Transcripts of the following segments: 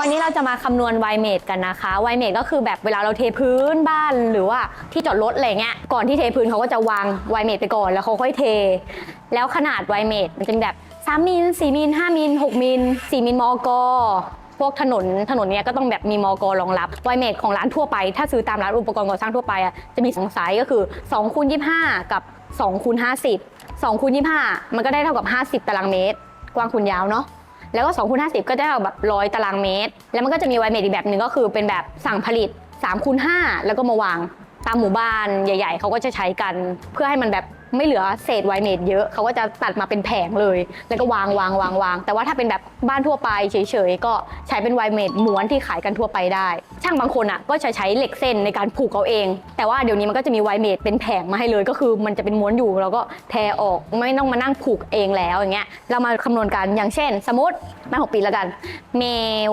วันนี้เราจะมาคำนวณไวเมดกันนะคะไวเมดก็คือแบบเวลาเราเทพื้นบ้านหรือว่าที่จอดรถอะไรเงี้ยก่อนที่เทพื้นเขาก็จะวางไวเมดไปก่อนแล้วเขาค่อยเท แล้วขนาดไวเมดมันจะแบบ3มิล4มิล5มิล6มิล4มิลมอกพวกถนนถนนเนี้ยก็ต้องแบบมีมอกรองรับไวเมดของร้านทั่วไป ถ้าซื้อตามร้านอุปกรณ์ก่อสร้างทั่วไปอะจะมีสองไซส์ก็คือ2คูณ25 กับ2คูณ50 2คูณ25 มันก็ได้เท่ากับ 50 ตารางเมตร กว้างคูณยาวเนาะ แล้วก็2คูณ50 ก็ได้เท่ากับแบบร้อยตารางเมตร แล้วมันก็จะมีไวเมดอีกแบบหนึ่งก็คือเป็นแบบสั่งผลิต3คูณ5แล้วก็มาวางตามหมู่บ้านใหญ่ ๆเขาก็จะใช้กันเพื่อให้มันแบบไม่เหลือเศษไวเมดเยอะเขาก็จะตัดมาเป็นแผงเลย แล้วก็วางวางวางวางแต่ว่าถ้าเป็นแบบบ้านทั่วไปเฉยๆก็ใช้เป็นไวเมดม้วนที่ขายกันทั่วไปได้ ช่างบางคนอะก็จะใช้เหล็กเส้นในการผูกเอาเอง แต่ว่าเดี๋ยวนี้มันก็จะมีไวเมดเป็นแผงมาให้เลย ก็คือมันจะเป็นม้วนอยู่แล้วก็แทออกไม่ต้องมานั่งผูกเองแล้วอย่างเงี้ยเรามาคำนวณกันอย่างเช่น สมมติบ้าหกปีแล้วกันเมล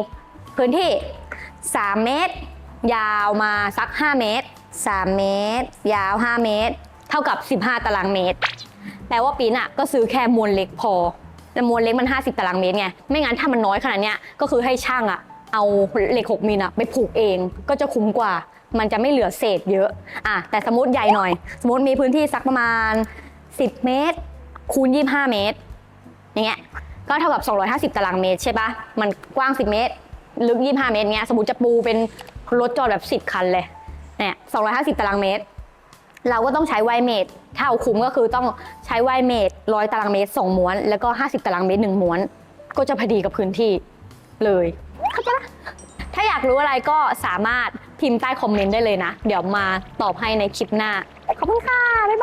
พื้นที่ 3 เมตร ยาวมาสัก 5 เมตร 3 เมตร ยาว 5 เมตร ท่ากับ 15 ตารางเมตร แปลว่าปีน่ะก็ซื้อแค่มวลเล็กพอแต่มวลเล็กมัน 50 ตารางเมตรไง ไม่งั้นถ้ามันน้อยขนาดเนี้ยก็คือให้ช่างอะเอาเหล็ก 6มิลอะไปผูกเองก็จะคุ้มกว่า มันจะไม่เหลือเศษเยอะอะแต่สมมติใหญ่หน่อย สมมติมีพื้นที่สักประมาณ 10 เมตร คูณ 25 เมตร อย่างเงี้ยก็เท่ากับ 250 ตารางเมตรใช่ปะมันกว้าง 10 เมตร ลึก 25 เมตรเงี้ยสมมติจะปูเป็นรถจอดแบบ 10 คันเลยเนี่ย250 ตารางเมตร เราก็ต้องใช้ไวเมดถ้าเอาคุ้มก็คือต้องใช้ไวเมดร้อยตารางเมตร 2 ม้วน แล้วก็ 50 ตารางเมตร 1 ม้วน ก็จะพอดีกับพื้นที่เลยเข้าใจปะถ้าอยากรู้อะไรก็สามารถพิมพ์ใต้คอมเมนต์ได้เลยนะ เดี๋ยวมาตอบให้ในคลิปหน้า ขอบคุณค่ะ บ๊ายบาย